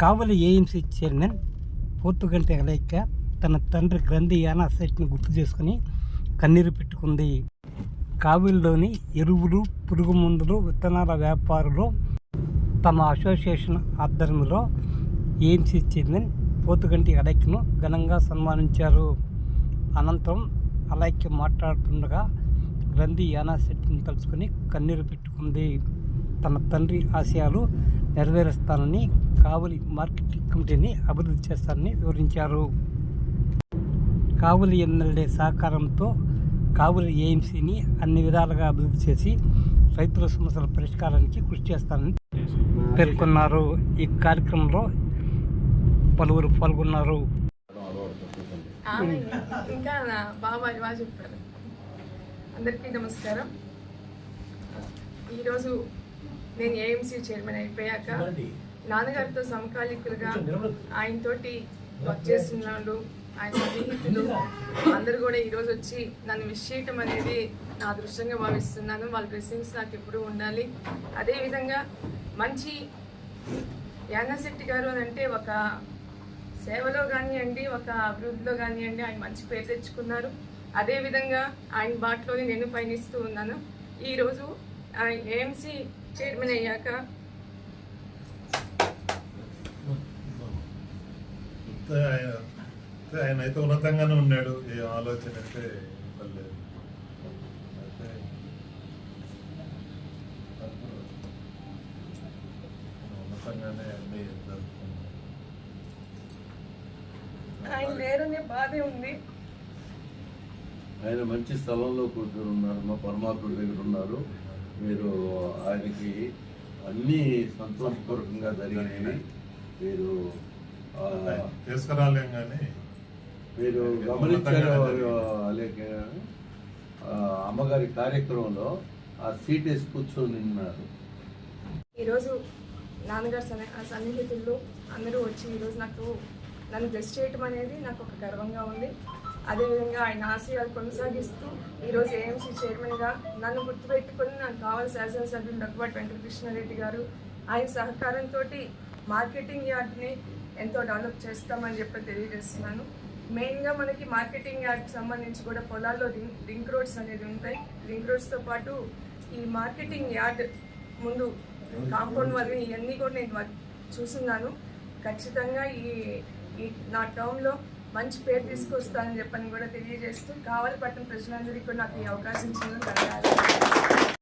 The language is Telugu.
కావలి ఏఎంసీ చైర్మన్ పోర్తుగంటి అలైక్య తన తండ్రి గ్రంథి యానా సెట్ని గుర్తు చేసుకుని కన్నీరు పెట్టుకుంది. కావిలిలోని ఎరువులు పురుగు మందులు విత్తనాల వ్యాపారులు తమ అసోసియేషన్ ఆధ్వర్యంలో ఏఎంసీ చైర్మన్ పోతుగంటి అలైక్యను ఘనంగా సన్మానించారు. అనంతరం అలైక్య మాట్లాడుతుండగా గ్రంథి యానా శెట్టిని తలుచుకొని కన్నీరు పెట్టుకుంది. తన తండ్రి ఆశయాలు నెరవేరుస్తానని కావలి మార్కెటింగ్ కమిటీని అభివృద్ధి చేస్తానని వివరించారు. కావలి ఎమ్మెల్యే సహకారంతో కావలి ఏఎంసీని అన్ని విధాలుగా అభివృద్ధి చేసి రైతుల సమస్యల పరిష్కారానికి కృషి చేస్తానని పేర్కొన్నారు. ఈ కార్యక్రమంలో పలువురు పాల్గొన్నారు. ఆమె ఇంకా నా బాబాయ్ బాగా చెప్పారు. అందరికీ నమస్కారం. ఈరోజు నేను ఏఎంసీ చైర్మన్ అయిపోయాక నాన్నగారితో సమకాలీకులుగా ఆయనతోటి వర్క్ చేస్తున్న వాళ్ళు ఆయన సన్నిహితులు అందరూ కూడా ఈరోజు వచ్చి నన్ను విష్ చేయటం అనేది నా అదృష్టంగా భావిస్తున్నాను. వాళ్ళ బ్లెస్సింగ్స్ నాకు ఎప్పుడూ ఉండాలి. అదేవిధంగా మంచి యానాశెట్టి గారు అని అంటే ఒక సేవలో కానివ్వండి ఒక అభివృద్ధిలో కానివ్వండి ఆయన మంచి పేరు తెచ్చుకున్నారు. అదేవిధంగా ఆయన బాటలోనే నేను పయనిస్తూ ఉన్నాను. ఈరోజు ఏఎంసీ చైర్మన్ అయ్యాక ఆయన ఆయన అయితే ఉన్నతంగానే ఉన్నాడు. ఏ ఆలోచన అయితే ఇవ్వలేదు. అయితే ఉన్నతంగానే అన్ని ఆయన లేరనే బాధే ఉంది. ఆయన మంచి స్థలంలో కూర్చొని ఉన్నారు మా పరమాత్ముడి దగ్గర ఉన్నారు. మీరు ఆయనకి అన్నీ సంతోషపూర్వకంగా జరిగినాయి మీరు తీసుకురాలేం కానీ మీరు గమనించారు అమ్మగారి కార్యక్రమంలో ఆ సీట్ వేసి కూర్చొని ఉన్నారు ఈరోజు నాన్నగారు సన్ని ఆ సన్నిహితులు అందరూ వచ్చి ఈరోజు నాకు నన్ను బ్లెస్ చేయటం అనేది నాకు ఒక గర్వంగా ఉంది. అదేవిధంగా ఆయన ఆశయాలు కొనసాగిస్తూ ఈరోజు ఏఎంసీ చైర్మన్గా నన్ను గుర్తుపెట్టుకుని నాకు కావాల్సిన శాసనసభ్యులు దగ్గుబాటి వెంకటకృష్ణారెడ్డి గారు. ఆయన సహకారంతో మార్కెటింగ్ యార్డ్ని ఎంతో డెవలప్ చేస్తామని చెప్పి తెలియజేస్తున్నాను. మెయిన్గా మనకి మార్కెటింగ్ యార్డ్కి సంబంధించి కూడా పొలాల్లో రింగ్ రింక్ రోడ్స్ అనేది ఉంటాయి. రింగ్ రోడ్స్తో పాటు ఈ మార్కెటింగ్ యార్డ్ ముందు కాంపౌండ్ వరకు ఇవన్నీ కూడా నేను చూస్తున్నాను. ఖచ్చితంగా ఈ ఈ నా టర్మ్లో మంచి పేరు తీసుకొస్తానని చెప్పని కూడా తెలియజేస్తూ కావాలి పట్టిన ప్రజలందరికీ కూడా నాకు ఈ అవకాశం ఇచ్చినందుకు ధన్యవాదాలు.